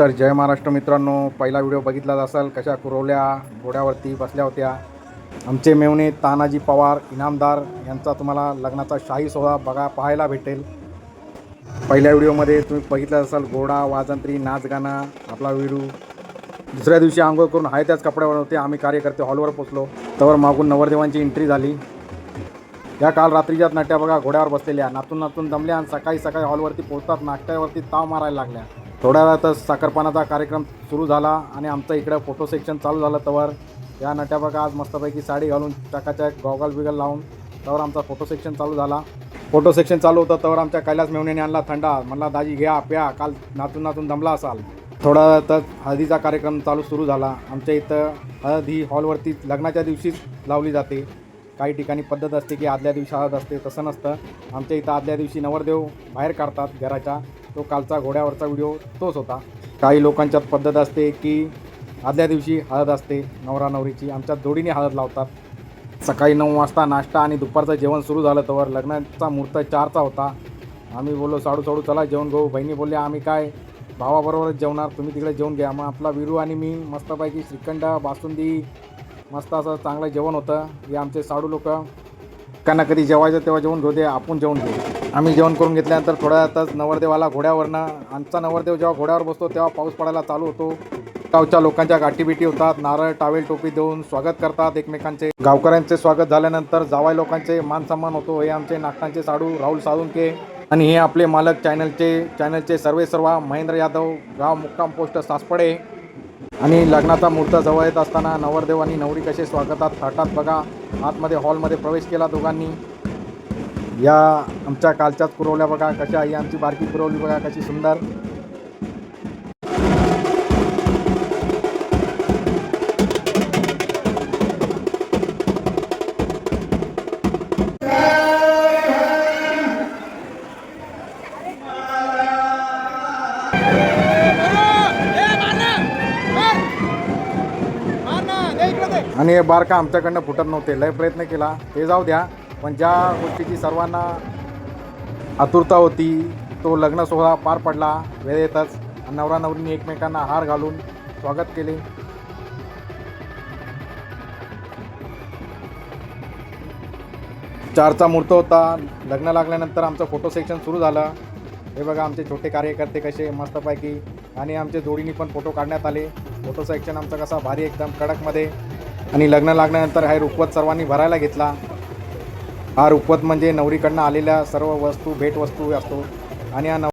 तर जय महाराष्ट्र मित्रांनो. पहिला व्हिडिओ बघितलाच असाल कशा कुरवल्या घोड्यावरती बसल्या होत्या. आमचे मेवणे तानाजी पवार इनामदार यांचा तुम्हाला लग्नाचा शाही सोहळा बघा पाहायला भेटेल. पहिल्या व्हिडिओमध्ये तुम्ही बघितलं असाल घोडा वाजंत्री नाच गाणं आपला विडू दुसऱ्या दिवशी आंघोळ करून हाय त्याच कपड्यावर होते आम्ही कार्यकर्ते हॉलवर पोचलो. तवर मागून नवरदेवांची एंट्री झाली. या काल रात्रीच्याच नाट्या बघा घोड्यावर बसलेल्या. नातून नातून दमल्या आणि सकाळी सकाळी हॉलवरती पोहोचतात नाट्यावरती ताव मारायला लागल्या. थोड्या वेळातच साखरपानाचा कार्यक्रम सुरू झाला आणि आमचा इकडं फोटो सेक्शन चालू झालं तवर. या नट्या बघा आज मस्तपैकी साडी घालून चकाचक गॉगल बिगल लावून तवर आमचा फोटो सेक्शन चालू झाला. फोटो सेक्शन चालू होतं तवर आमच्या कैलास मेवण्याने आणला थंडा. म्हणला दाजी घ्या प्या. काल नातून नातून दमला असाल. थोड्या वेळातच हळदीचा कार्यक्रम चालू सुरू झाला. आमच्या इथं हळद ही हॉलवरती लग्नाच्या दिवशीच लावली जाते. काही ठिकाणी पद्धत असते की आदल्या दिवशी हळद असते तसं नसतं. आमच्या इथं आदल्या दिवशी नवरदेव बाहेर काढतात घराच्या. तो कालचा घोड्यावरचा व्हिडिओ तोच होता. काही लोकांच्यात पद्धत असते की आदल्या दिवशी हळद असते नवरा नवरीची आमच्या जोडीने हळद लावतात. सकाळी नऊ वाजता नाश्ता आणि दुपारचं जेवण सुरू झालं तर लग्नाचा मुहूर्त चारचा होता. आम्ही बोललो साडू साडू चला जेवण घेऊ बहिणी बोलल्या आम्ही काय? भावाबरोबरच जेवणार. तुम्ही तिकडे जेवण घ्या. मग आपला विरू आणि मी मस्तपैकी श्रीखंड बासुंदी मस्त असं चांगलं जेवण होतं. हे आमचे साडू लोक. त्यांना कधी जेवायचं तेव्हा जेवण घेऊ दे आपण जेवण घेऊ. आम्ही जेवण करून घेतल्यानंतर थोड्या वेळातच नवरदेवाला घोड्यावरनं आमचा नवरदेव जेव्हा घोड्यावर बसतो तेव्हा पाऊस पडायला चालू होतो. गावच्या लोकांच्या गाठीबिटी होतात नारळ टावेल टोपी देऊन स्वागत करतात एकमेकांचे. गावकऱ्यांचे स्वागत झाल्यानंतर जावाई लोकांचे मान सन्मान होतो. हे आमचे नागटांचे साडू राहुल साळुंके. आणि हे आपले मालक चॅनलचे चॅनलचे सर्वे सर्वा महेंद्र यादव गाव मुक्काम पोस्ट सासपडे. आणि लग्नाचा मुहूर्त जवळ येत असताना नवरदेव आणि नवरी कसे स्वागतात थाटात बघा. आतमध्ये हॉलमध्ये प्रवेश केला दोघांनी. या आमच्या कालच्याच पुरवल्या बघा कशा ही आमची बारकी पुरवली बघा कशी सुंदर आणि हे बारका आमच्याकडनं फुटत नव्हते लय प्रयत्न केला ते जाऊ द्या पण ज्या गोष्टीची सर्वांना आतुरता होती तो लग्न सोहळा पार पडला. वेळेतच नवरा नवरीने एकमेकांना हार घालून स्वागत केले. चारचा मुहूर्त होता. लग्न लागल्यानंतर आमचं फोटो सेक्शन सुरू झालं. हे बघा आमचे छोटे कार्यकर्ते कसे मस्तपैकी आणि आमच्या जोडीने पण फोटो काढण्यात आले. फोटो सेक्शन आमचा कसा भारी एकदम कडकमध्ये. आणि लग्न लागल्यानंतर हा रुखवत सर्वांनी भरायला घेतला. हा रुखवत म्हणजे नवरीकडनं आलेल्या सर्व वस्तू भेटवस्तू असतो. आणि हा नव